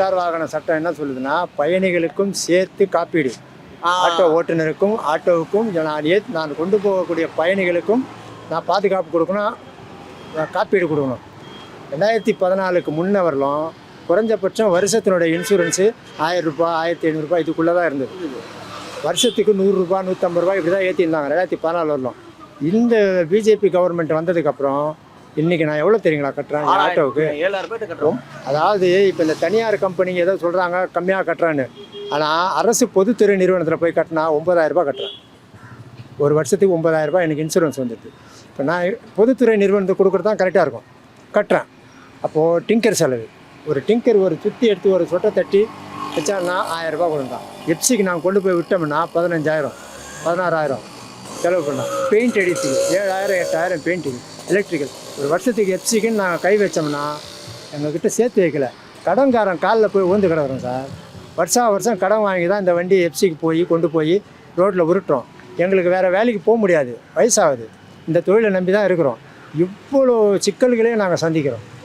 Motor வாகன சட்டம் என்ன சொல்லுதுன்னா பயணிகளுக்கும் சேர்த்து காப்பீடு. ஆட்டோ ஓட்டுநருக்கும் ஆட்டோவுக்கும் நான் ஏ நான் கொண்டு போகக்கூடிய பயணிகளுக்கும் நான் பாதுகாப்பு கொடுக்கணும் காப்பீடு கொடுக்கணும். ரெண்டாயிரத்தி பதினாலுக்கு முன்ன வரலும் குறைஞ்சபட்சம் வருஷத்தினுடைய இன்சூரன்ஸு ஆயிரம் ரூபாய் ஆயிரத்தி ஐநூறுரூபா இதுக்குள்ளே தான் இருந்தது. வருஷத்துக்கு நூறுரூபா நூற்றம்பது ரூபாய் இப்படி தான் ஏற்றிருந்தாங்க ரெண்டாயிரத்தி பதினாலு வரலும். இந்த பிஜேபி கவர்மெண்ட் வந்ததுக்கப்புறம் இன்றைக்கி நான் எவ்வளோ தெரியுங்களா கட்டுறேன் ஆட்டோவுக்கு. ஏழாயிரம் ரூபாய் கட்டுறோம். அதாவது இப்போ இந்த தனியார் கம்பெனிங்க ஏதோ சொல்கிறாங்க கம்மியாக கட்டுறான்னு. ஆனால் அரசு பொதுத்துறை நிறுவனத்தில் போய் கட்டினா ஒம்பதாயிரம் ரூபாய் கட்டுறேன். ஒரு வருஷத்துக்கு ஒம்பதாயிரம் ரூபாய் எனக்கு இன்சூரன்ஸ் வந்துடுது இப்போ நான் பொதுத்துறை நிறுவனத்துக்கு கொடுக்குறது தான் கரெக்டாக இருக்கும். கட்டுறேன். அப்போது டிங்கர் செலவு. ஒரு டிங்கர் ஒரு சுற்றி எடுத்து ஒரு சொட்டை தட்டி வச்சாங்கன்னா ஆயிரம் ரூபாய் கொடுத்தான் எப்சிக்கு நான் கொண்டு போய் விட்டோம்னா பதினஞ்சாயிரம் பதினாறாயிரம். செலவு பண்ணேன் பெயிண்ட் அடிச்சுக்கு ஏழாயிரம் எட்டாயிரம் பெயிண்டிங் எலக்ட்ரிக்கல் ஒரு வருஷத்துக்கு எப்சிக்குன்னு நான் கை வச்சோம்னா எங்ககிட்ட சேர்த்து வைக்கல. கடன்காரன் காலில் போய் ஊந்து கிடக்குறோம் சார். வருஷா வருஷம் கடன் வாங்கி தான் இந்த வண்டி எப்சிக்கு போய் கொண்டு போய் ரோட்டில் உருட்டுறோம். எங்களுக்கு வேறு வேலைக்கு போக முடியாது. வயசாகுது. இந்த தொழிலை நம்பி தான் இருக்கிறோம். இவ்வளோ சிக்கல்களையும் நாங்கள் சந்திக்கிறோம்.